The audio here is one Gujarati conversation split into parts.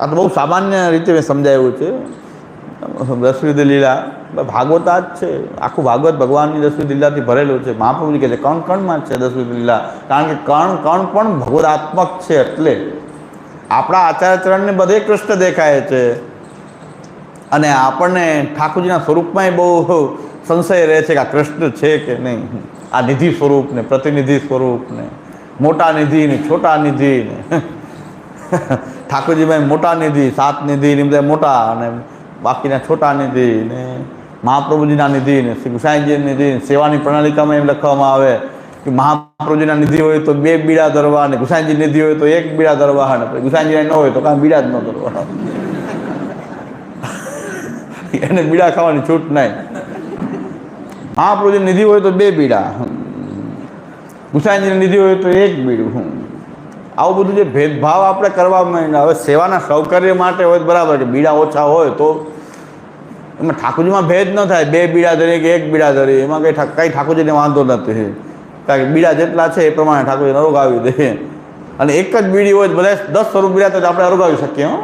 આ તો બહુ સામાન્ય રીતે મેં સમજાવ્યું છે. દસવિધ લીલા, ભાગવતા જ છે. આખું ભાગવત ભગવાનની દસવિધ લીલાથી ભરેલું છે. મહાપ્રભુજી કહે છે, કણ કણમાં છે દસવિધ લીલા. કારણ કે કણ કણ પણ ભગવદાત્મક છે એટલે આપણા આચાર્યચરણને બધે કૃષ્ણ દેખાય છે. અને આપણને ઠાકોરજીના સ્વરૂપમાંય બહુ સંશય રહે છે કે આ કૃષ્ણ છે કે નહીં. આ નિધિ સ્વરૂપને, પ્રતિનિધિ સ્વરૂપને, મોટા નિધિ ને છોટા નિધિ ઠાકોરજીભાઈ મોટા નિધિ, સાત નિધિ ને બધા મોટા અને બાકીના છોટા નિધિ ને મહાપ્રભુજીના નિધિ ને શ્રી ગુસાઈજીની નિધિ સેવાની પ્રણાલિકામાં એમ લખવામાં આવે કે મહાપ્રભુજીના નિધિ હોય તો બે બીડા ધરવા અને ગુસાઈજી નિધિ હોય તો એક બીડા ધરવા અને ગુસાઈજી ન હોય તો કાંઈ બીડા જ ન ધરવા. એને બીડા ખાવાની છૂટ નહીં. મહાપ્રભુજી નિધિ હોય તો બે બીડા. ગુસાઈજીની નિધિ હોય તો એક બીડું. આવું બધું જે ભેદભાવ આપણે કરવા માંડ્યા, હવે સેવાના સૌકર્ય માટે હોય બરાબર છે, બીડા ઓછા હોય તો એમાં ઠાકોરજીમાં ભેદ ન થાય, બે બીડા ધરી કે એક બીડા ધરી, એમાં કંઈ કંઈ ઠાકોરજીને વાંધો નથી. કારણ કે બીડા જેટલા છે એ પ્રમાણે ઠાકોરજીને અરોગાવી દે. અને એક જ બીડી હોય બધા દસ સ્વરૂપ બીડા તો આપણે અરોગાવી શકીએ, હો.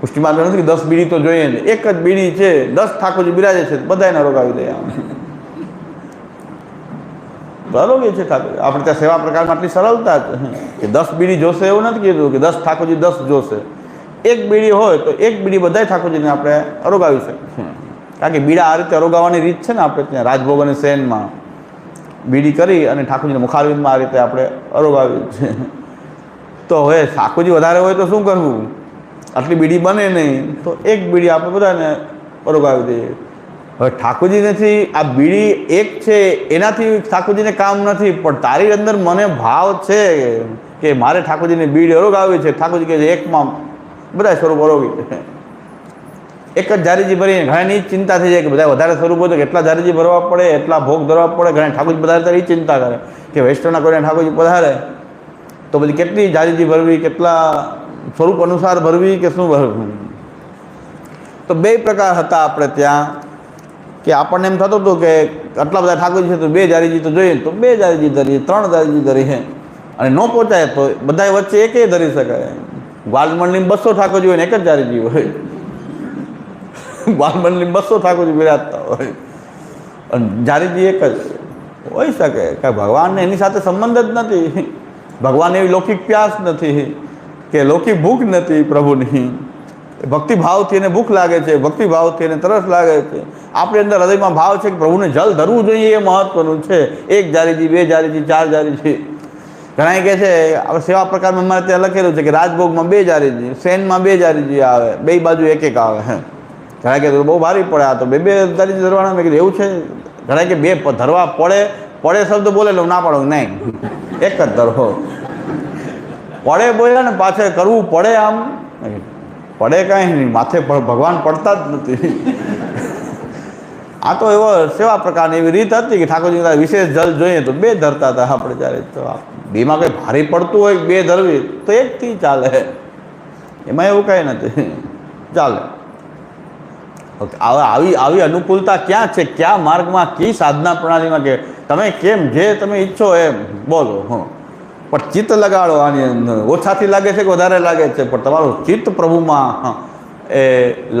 પુષ્ટિમાં નથી કે દસ બીડી તો જોઈએ ને એક જ બીડી છે, દસ ઠાકોરજી બિરાજે છે બધાને અરોગાવી દે. આમ બરોબર છે આપણે ત્યાં સેવા પ્રકારમાં આટલી સરળતા કે દસ બીડી જોશે એવું નથી કીધું કે દસ ઠાકોરજી દસ જોશે. એક બીડી હોય તો એક બીડી બધાય ઠાકોરજીને આપણે અરોગાવી શકીએ. કારણ કે બીડા આ રીતે અરોગાવવાની રીત છે ને આપણે ત્યાં રાજભોગ અને સેનમાં. બીડી કરી અને ઠાકોરજીને મુખારવિંદમાં આ રીતે આપણે અરોગાવી છે. તો હવે ઠાકોરજી વધારે હોય તો શું કરવું? આટલી બીડી બને નહીં, તો એક બીડી આપણે બધાને અરોગાવી દઈએ. હવે ઠાકોરજી નથી, આ બીડી એક છે, એનાથી ઠાકોરજીને કામ નથી, પણ તારી અંદર મને ભાવ છે કે મારે ઠાકોરજીને બીડી અરોગાવી છે. ઠાકોરજી કહે છે, એકમાં બધા સ્વરૂપ અરોગી. એક જ જારીજી ભરીને ઘણાની ચિંતા થઈ જાય કે બધા વધારે સ્વરૂપ હોય તો કેટલા જારીજી ભરવા પડે, એટલા ભોગ ધરવા પડે. ઘણા ઠાકોરજી પધારે ત્યારે એ ચિંતા કરે કે વૈષ્ણવના કોઈને ઠાકોરજી પધારે તો પછી કેટલી જારીજી ભરવી, કેટલા સ્વરૂપ અનુસાર ભરવી કે શું ભરવું? તો બે પ્રકાર હતા આપણે ત્યાં. કે આપણને એમ થતું હતું કે આટલા બધા ઠાકોરજી છે તો બે જારીજી તો જોઈએ તો બે જારીજી ધરીએ, ત્રણ જારીજી ધરીએ અને ન પહોંચાય તો બધા વચ્ચે એકે ધરી શકાય. ગ્વાલમંડની બસો ઠાકોરજી હોય ને એક જ જારીજી હોય. ગ્વાલમંડની બસો ઠાકોરજી બિરાજતા હોય. અને જારીજી એક જ. હોઈ શકે, કે ભગવાનને એની સાથે સંબંધ જ નથી. ભગવાન એવી લૌકિક પ્યાસ નથી, કે લૌકિક ભૂખ નથી પ્રભુની. ભક્તિ ભાવથી એને ભૂખ લાગે છે, ભક્તિભાવથી એને તરસ લાગે છે. આપણી અંદર હૃદયમાં ભાવ છે કે પ્રભુને જલ ધરવું જોઈએ એ મહત્વનું છે. એક જારીથી બે જારીથી ચાર જારીથી. ઘણા કહે છે આપણે સેવા પ્રકારમાં અમારે ત્યાં લખેલું છે કે રાજભોગમાં બે જારીજી સેનમાં બે જારીજી આવે, બે બાજુ એક એક આવે ઘણા કે બહુ ભારી પડે આ તો. બે બે જારીજી ધરવાના? મેં એવું છે? ઘણા કે બે ધરવા પડે પડે શબ્દ બોલેલો ના પાડો. નહીં. એક જ ધરવો પડે બોલ્યા ને પાછળ કરવું પડે આમ. પડે કાંઈ નહીં, માથે ભગવાન પડતા જ નથી. આ તો એવો સેવા પ્રકારની એવી રીત હતી કે ઠાકોરજી વિશેષ જલ જોઈએ તો બે ધરતા હતા આપણે ત્યારે તો બેમાં કંઈ ભારે પડતું હોય બે ધરવી, તો એકથી ચાલે. એમાં એવું કાંઈ નથી. ચાલે. આવી આવી અનુકૂળતા ક્યાં છે? કયા માર્ગમાં કઈ સાધના પ્રણાલીમાં કે તમે કેમ જે તમે ઈચ્છો એમ? બોલો, હં. પણ ચિત્ત લગાડો આની અંદર. ઓછાથી લાગે છે કે વધારે લાગે છે પણ તમારું ચિત્ત પ્રભુમાં હં, એ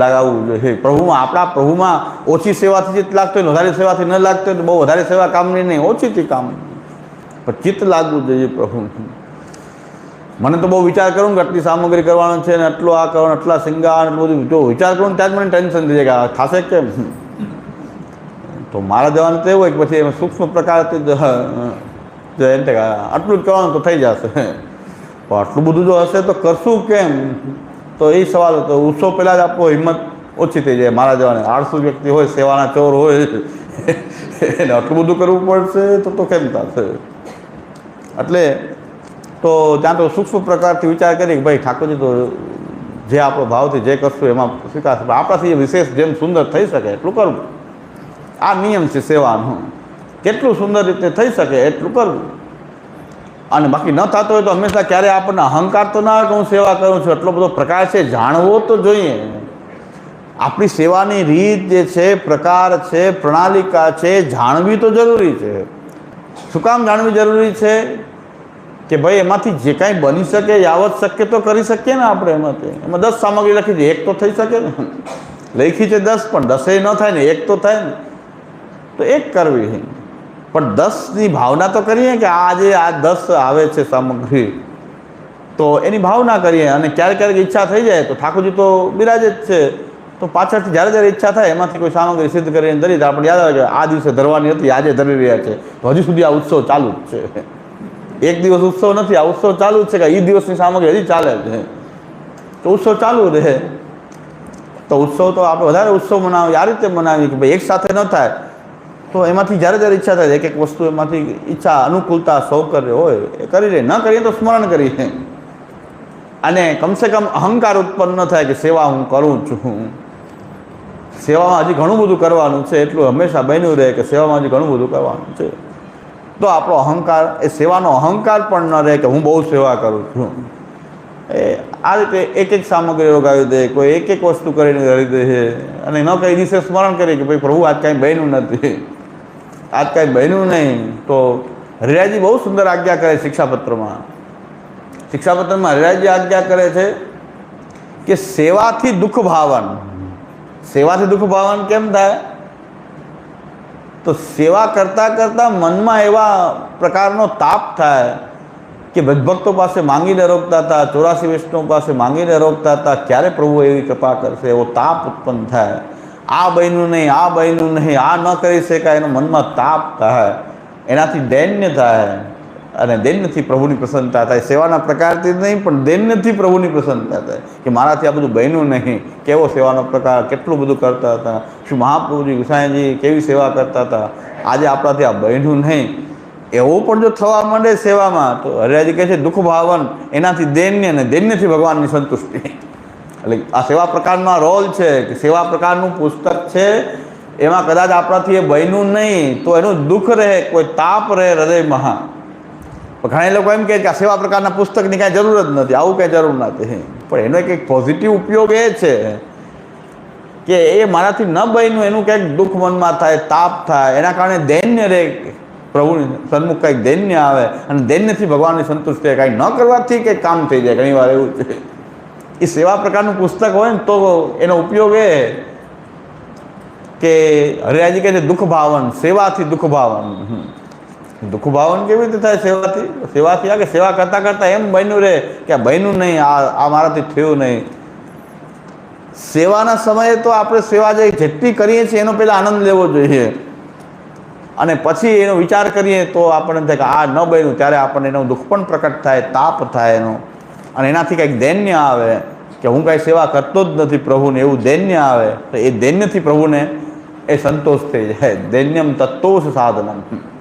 લગાવવું જોઈએ. પ્રભુમાં આપણા પ્રભુમાં ઓછી સેવાથી ચિત્ત લાગતું હોય ને વધારે સેવાથી ન લાગતું હોય તો બહુ વધારે સેવા કામની નહીં ઓછીથી કામ. પણ ચિત્ત લાગવું જોઈએ પ્રભુ મને તો બહુ વિચાર કરું કે આટલી સામગ્રી કરવાનો છે ને આટલું આ કરવાનું આટલા શિંગાર એટલું બધું. જો વિચાર કરું ને ત્યાં જ મને ટેન્શન થઈ જાય કે આ થશે કેમ? તો મારા જવાનું તો એવું હોય કે પછી એમાં સૂક્ષ્મ પ્રકારથી જો એમ કે આટલું જ કરવાનું તો થઈ જશે. પણ આટલું બધું જો હશે તો કરશું કેમ? તો એ સવાલ હતો. ઉત્સવ પહેલાં જ આપો હિંમત ઓછી થઈ જાય મારા જવાને. આળસુ વ્યક્તિ હોય, સેવાના ચોર હોય, એને આટલું બધું કરવું પડશે તો તો કેમ થશે? એટલે તો ત્યાં તો સૂક્ષ્મ પ્રકારથી વિચાર કરી કે ભાઈ ઠાકોરજી તો જે આપણો ભાવથી જે કરશું એમાં સ્વીકારશું. આપણાથી વિશેષ જેમ સુંદર થઈ શકે એટલું કરવું. આ નિયમ છે સેવાનો. કેટલું સુંદર રીતે થઈ શકે એટલું કરવું. અને બાકી ન થતો હોય તો હંમેશા ક્યારે આપણને અહંકાર તો ના આવે કે હું સેવા કરું છું, એટલો બધો પ્રકાર છે, જાણવો તો જોઈએ. આપણી સેવાની રીત જે છે, પ્રકાર છે, પ્રણાલિકા છે, જાણવી તો જરૂરી છે. શું કામ જાણવી જરૂરી છે? કે ભાઈ એમાંથી જે કાંઈ બની શકે યાવત શક્ય તો કરી શકીએ ને આપણે એમાંથી એમાં દસ સામગ્રી લખી છે એક તો થઈ શકે ને. લખી છે દસ, પણ દસેય ન થાય ને, એક તો થાય ને. તો એક કરવી છે પણ દસની ભાવના તો કરીએ કે આજે આ દસ આવે છે સામગ્રી. તો એની ભાવના કરીએ અને ક્યારેક ક્યારેક ઈચ્છા થઈ જાય તો ઠાકોરજી તો બિરાજે જ છે. તો પાછળથી જ્યારે જ્યારે ઈચ્છા થાય એમાંથી કોઈ સામગ્રી સિદ્ધ કરીને ધરી તો આપણે યાદ આવે કે આ દિવસે ધરવાની હતી, આજે ધરી રહ્યા છે. તો હજી સુધી આ ઉત્સવ ચાલુ જ છે. એક દિવસ ઉત્સવ નથી, આ ઉત્સવ ચાલુ જ છે કે એ દિવસની સામગ્રી હજી ચાલે છે. તો ઉત્સવ ચાલુ રહે. તો ઉત્સવ તો આપણે વધારે ઉત્સવ મનાવીએ, આ રીતે મનાવીએ કે ભાઈ એક સાથે ન થાય. તો એમાંથી જ્યારે જ્યારે ઈચ્છા થાય એક એક વસ્તુ એમાંથી ઈચ્છા, અનુકૂળતા, સૌકર્ય હોય, એ કરી લે. ન કરીએ તો સ્મરણ કરીએ અને કમસે કમ અહંકાર ઉત્પન્ન થાય કે સેવા હું કરું છું. સેવામાં હજી ઘણું બધું કરવાનું છે, એટલું હંમેશા બન્યું રહે કે સેવામાં હજી ઘણું બધું કરવાનું છે. તો આપણો અહંકાર, એ સેવાનો અહંકાર પણ ન રહે કે હું બહુ સેવા કરું છું. એ આ રીતે એક એક સામગ્રી ઉગાવી દે, કોઈ એક એક વસ્તુ કરીને કરી દે. છે અને ન કઈ દિવસે સ્મરણ કરીએ કે ભાઈ પ્રભુ આજ કાંઈ બન્યું નથી. આજ કાંઈ બન્યું નહીં તો હરિરાજી બહુ સુંદર આજ્ઞા કરે શિક્ષાપત્રમાં શિક્ષાપત્રમાં હરિરાજી આજ્ઞા કરે છે કે સેવાથી દુઃખ ભાવન સેવાથી દુઃખ ભાવન કેમ થાય તો સેવા કરતાં કરતાં મનમાં એવા પ્રકારનો તાપ થાય કે ભક્તો પાસે માંગીને રોકતા હતા ચોરાસી વૈષ્ણવ પાસે માંગીને રોકતા હતા ક્યારે પ્રભુ એવી કૃપા કરશે એવો તાપ ઉત્પન્ન થાય આ બન્યું નહીં, આ બન્યું નહીં, આ ન કરી શકાય એનો મનમાં તાપ થાય, એનાથી દૈન્ય થાય અને દૈન્યથી પ્રભુની પ્રસન્નતા થાય. સેવાના પ્રકારથી નહીં, પણ દૈન્યથી પ્રભુની પ્રસન્નતા થાય. કે મારાથી આ બધું બન્યું નહીં, કેવો સેવાનો પ્રકાર, કેટલું બધું કરતા હતા, શું મહાપ્રભુજી, ગુસાઈજી કેવી સેવા કરતા હતા? આજે આપણાથી આ બન્યું નહીં. એવું પણ જો થવા માંડે સેવામાં, તો હરિયાજી કહે છે દુઃખ ભાવન એનાથી દૈન્ય અને દૈન્યથી ભગવાનની સંતુષ્ટિ. એટલે આ સેવા પ્રકારનો રોલ છે કે સેવા પ્રકારનું પુસ્તક છે, એમાં કદાચ આપણાથી એ બન્યું નહીં, તો એનું દુઃખ રહે, કોઈ તાપ રહે હૃદયમાં. પણ ઘણા લોકો એમ કહે કે આ સેવા પ્રકારના પુસ્તકની કાંઈ જરૂર જ નથી, આવું કાંઈ જરૂર નથી. પણ એનો એક પોઝિટિવ ઉપયોગ એ છે કે એ મારાથી ન બન્યું, એનું કંઈક દુઃખ મનમાં થાય, તાપ થાય, એના કારણે દૈન્ય રહે. પ્રભુની સન્મુખ કંઈક દૈન્ય આવે, અને દૈન્યથી ભગવાનની સંતુષ્ટિ થાય કાંઈ ન કરવાથી કંઈક કામ થઈ જાય, ઘણીવાર એવું છે. એ સેવા પ્રકારનું પુસ્તક હોય ને તો એનો ઉપયોગ એ કે હરિયાજી કહે છે દુઃખ ભાવન સેવાથી દુઃખ ભાવન દુઃખ ભાવન કેવી રીતે થાય સેવાથી સેવાથી આ કે સેવા કરતાં કરતાં એમ બન્યું રહે કે આ બન્યું નહીં આ આ મારાથી થયું નહીં સેવાના સમયે તો આપણે સેવા જે જેટલી કરીએ છીએ, એનો પહેલાં આનંદ લેવો જોઈએ. અને પછી એનો વિચાર કરીએ તો આપણને થાય કે આ ન બન્યું, ત્યારે આપણને એનું દુઃખ પણ પ્રકટ થાય, તાપ થાય એનો. અને એનાથી કંઈક દૈન્ય આવે કે હું કાંઈ સેવા કરતો જ નથી પ્રભુને, એવું દૈન્ય આવે, તો એ દૈન્યથી પ્રભુને એ સંતોષ થઈ જાય. દૈન્યમ તત્વોશ સાધનમ.